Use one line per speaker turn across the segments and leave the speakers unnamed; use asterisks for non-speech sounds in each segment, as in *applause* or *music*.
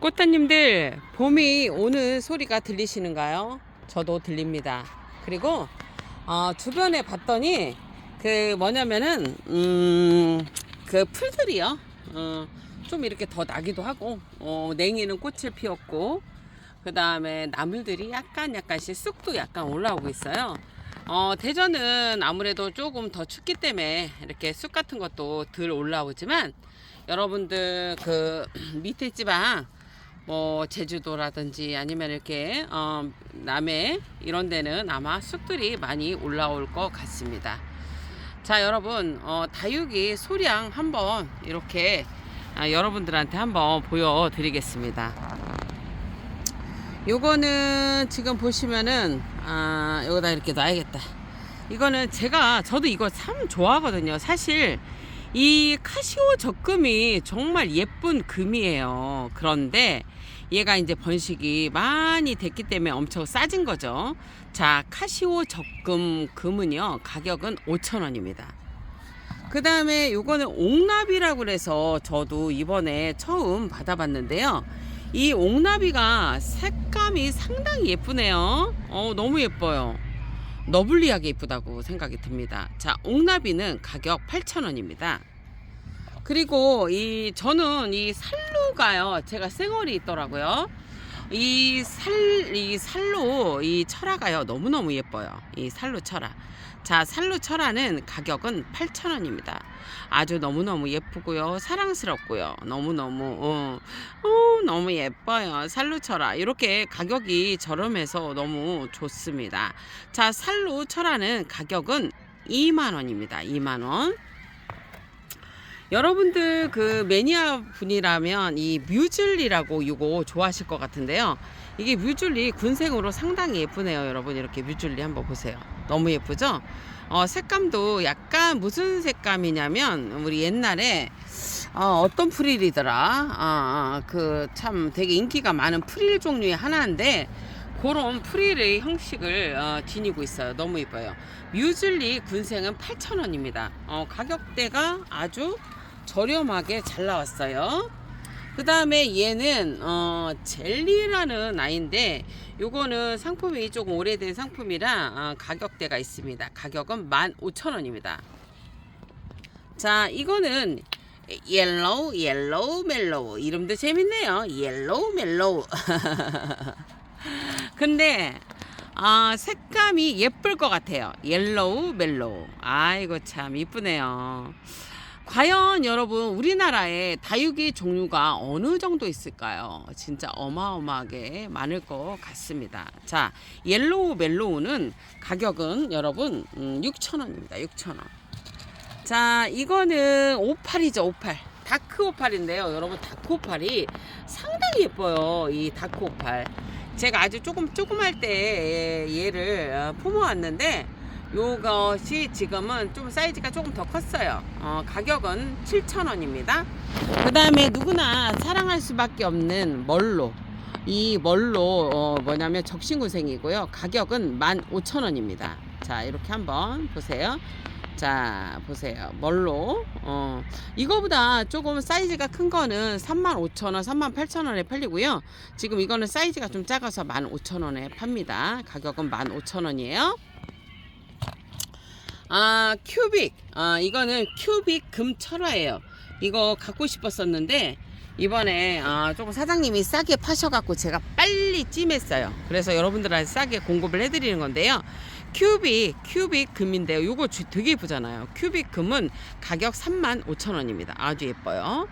꽃다님들 봄이 오는 소리가 들리시는가요? 저도 들립니다. 그리고 어, 주변에 봤더니 그 뭐냐면은 음, 그 풀들이요. 어, 좀 이렇게 더 나기도 하고 어, 냉이는 꽃을 피웠고 그 다음에 나물들이 약간 약간씩 쑥도 약간 올라오고 있어요. 어, 대전은 아무래도 조금 더 춥기 때문에 이렇게 쑥 같은 것도 덜 올라오지만 여러분들 그 *clears throat* 밑에 지방 뭐 제주도라든지 아니면 이렇게 어, 남해 이런 데는 아마 쑥들이 많이 올라올 것 같습니다. 자 여러분 어, 다육이 소량 한번 이렇게 아, 여러분들한테 한번 보여드리겠습니다. 요거는 지금 보시면은 아 여기다 이렇게 놔야겠다. 이거는 제가 저도 이거 참 좋아하거든요. 사실 이 카시오 적금이 정말 예쁜 금이에요. 그런데 얘가 이제 번식이 많이 됐기 때문에 엄청 싸진 거죠. 자, 카시오 적금 금은요. 가격은 5,000원입니다. 그 다음에 요거는 옥나비라고 그래서 저도 이번에 처음 받아봤는데요. 이 옥나비가 색감이 상당히 예쁘네요. 어, 너무 예뻐요. 너블리하게 예쁘다고 생각이 듭니다. 자, 옥나비는 가격 8,000원입니다. 그리고 이 저는 이 살로가요. 제가 쌩얼이 있더라고요. 이 살, 이 살로 이 철화가요. 너무너무 예뻐요. 이 살로 철화. 자, 살로 철화는 가격은 8,000원입니다. 아주 너무너무 예쁘고요. 사랑스럽고요. 너무너무, 어, 어, 너무 예뻐요. 살로 철화. 이렇게 가격이 저렴해서 너무 좋습니다. 자, 살로 철화는 가격은 2만 원입니다. 2만 원. 여러분들 그 매니아 분이라면 이 뮤즐리라고 이거 좋아하실 것 같은데요. 이게 뮤즐리 군생으로 상당히 예쁘네요. 여러분 이렇게 뮤즐리 한번 보세요. 너무 예쁘죠? 어, 색감도 약간 무슨 색감이냐면 우리 옛날에 어, 어떤 프릴이더라. 아, 그참 되게 인기가 많은 프릴 종류의 하나인데 그런 프릴의 형식을 어, 지니고 있어요. 너무 예뻐요. 뮤즐리 군생은 8,000원입니다. 어, 가격대가 아주 저렴하게 잘 나왔어요. 그 다음에 얘는 어, 젤리라는 아이인데 요거는 상품이 조금 오래된 상품이라 어, 가격대가 있습니다. 가격은 15,000원입니다. 자, 이거는 옐로우, 옐로우 멜로우 이름도 재밌네요. 옐로우 멜로우. *laughs* 근데 아, 색감이 예쁠 것 같아요. 옐로우 멜로우. 아이고 참 이쁘네요. 과연 여러분 우리나라에 다육이 종류가 어느 정도 있을까요? 진짜 어마어마하게 많을 것 같습니다. 자, 옐로우 멜로우는 가격은 여러분 음, 6,000원입니다. 6,000원. 자, 이거는 오팔이죠, 오팔. 다크 오팔인데요. 여러분 다크 오팔이 상당히 예뻐요. 이 다크 오팔. 제가 아주 조금 조그말 때 얘를 어, 품어왔는데 요것이 지금은 좀 사이즈가 조금 더 컸어요. 어, 가격은 7,000원입니다. 그 다음에 누구나 사랑할 수밖에 없는 멀로. 이 멀로 어, 뭐냐면 적신구생이고요. 가격은 15,000원입니다. 자, 이렇게 한번 보세요. 자, 보세요. 멀로. 어, 이거보다 조금 사이즈가 큰 거는 35,000원, 38,000원에 팔리고요. 지금 이거는 사이즈가 좀 작아서 15,000원에 팝니다. 가격은 15,000원이에요. 아 큐빅. 아 이거는 큐빅 금철화예요. 이거 갖고 싶었었는데 이번에 아, 조금 사장님이 싸게 파셔갖고 제가 빨리 찜했어요. 그래서 여러분들한테 싸게 공급을 해드리는 건데요. 큐빅 큐빅 금인데요. 이거 되게 예쁘잖아요. 큐빅 금은 가격 35,000원입니다. 아주 예뻐요.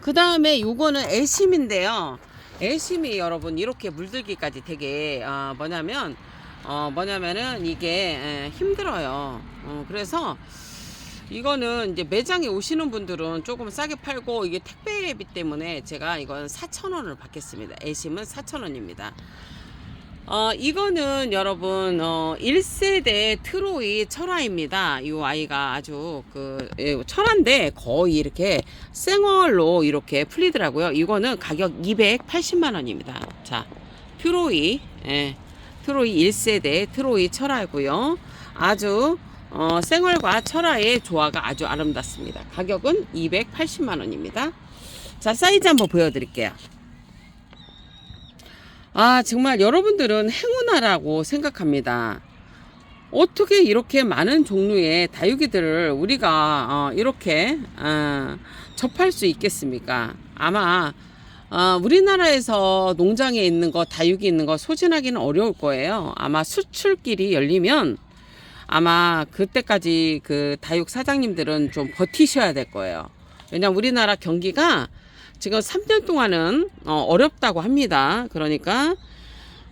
그 다음에 요거는 애심인데요. 애심이 여러분 이렇게 물들기까지 되게 아, 뭐냐면 어 뭐냐면은 이게 에, 힘들어요. 어, 그래서 이거는 이제 매장에 오시는 분들은 조금 싸게 팔고 이게 택배비 때문에 제가 이건 4,000원을 받겠습니다. 애심은 4,000원입니다. 어, 이거는 여러분, 어, 1세대 트로이 철화입니다. 이 아이가 아주 그, 예, 철화인데 거의 이렇게 생얼로 이렇게 풀리더라고요. 이거는 가격 280만 원입니다. 자, 트로이, 예. 트로이 1세대 트로이 철화고요. 아주 어, 생얼과 철화의 조화가 아주 아름답습니다. 가격은 280만 원입니다. 자 사이즈 한번 보여드릴게요. 아, 정말 여러분들은 행운아라고 생각합니다. 어떻게 이렇게 많은 종류의 다육이들을 우리가 어, 이렇게 어, 접할 수 있겠습니까? 아마 어, 우리나라에서 농장에 있는 거 다육이 있는 거 소진하기는 어려울 거예요. 아마 수출길이 열리면 아마 그때까지 그 다육 사장님들은 좀 버티셔야 될 거예요. 왜냐면 우리나라 경기가 지금 3년 동안은 어, 어렵다고 합니다. 그러니까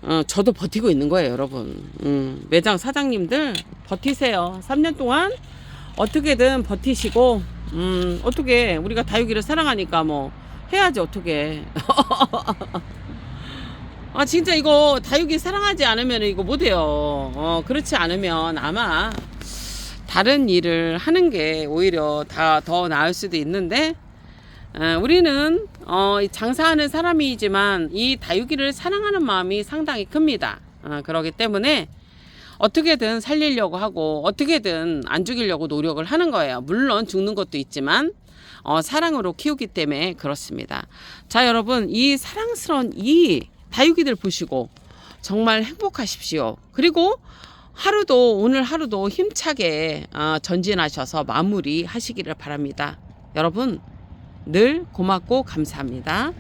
어, 저도 버티고 있는 거예요, 여러분. 음, 매장 사장님들 버티세요. 3년 동안 어떻게든 버티시고, 음, 어떻게 우리가 다육이를 사랑하니까 뭐 해야지 어떻게. *laughs* 아 진짜 이거 다육이 사랑하지 않으면 이거 못해요. 어, 그렇지 않으면 아마 다른 일을 하는 게 오히려 다 더 나을 수도 있는데 어, 우리는 어, 이 장사하는 사람이지만 이 다육이를 사랑하는 마음이 상당히 큽니다. 어, 그러기 때문에 어떻게든 살리려고 하고 어떻게든 안 죽이려고 노력을 하는 거예요. 물론 죽는 것도 있지만 어, 사랑으로 키우기 때문에 그렇습니다. 자 여러분 이 사랑스러운 이 다육이들 보시고 정말 행복하십시오. 그리고 하루도 오늘 하루도 힘차게 어, 전진하셔서 마무리 하시기를 바랍니다. 여러분 늘 고맙고 감사합니다.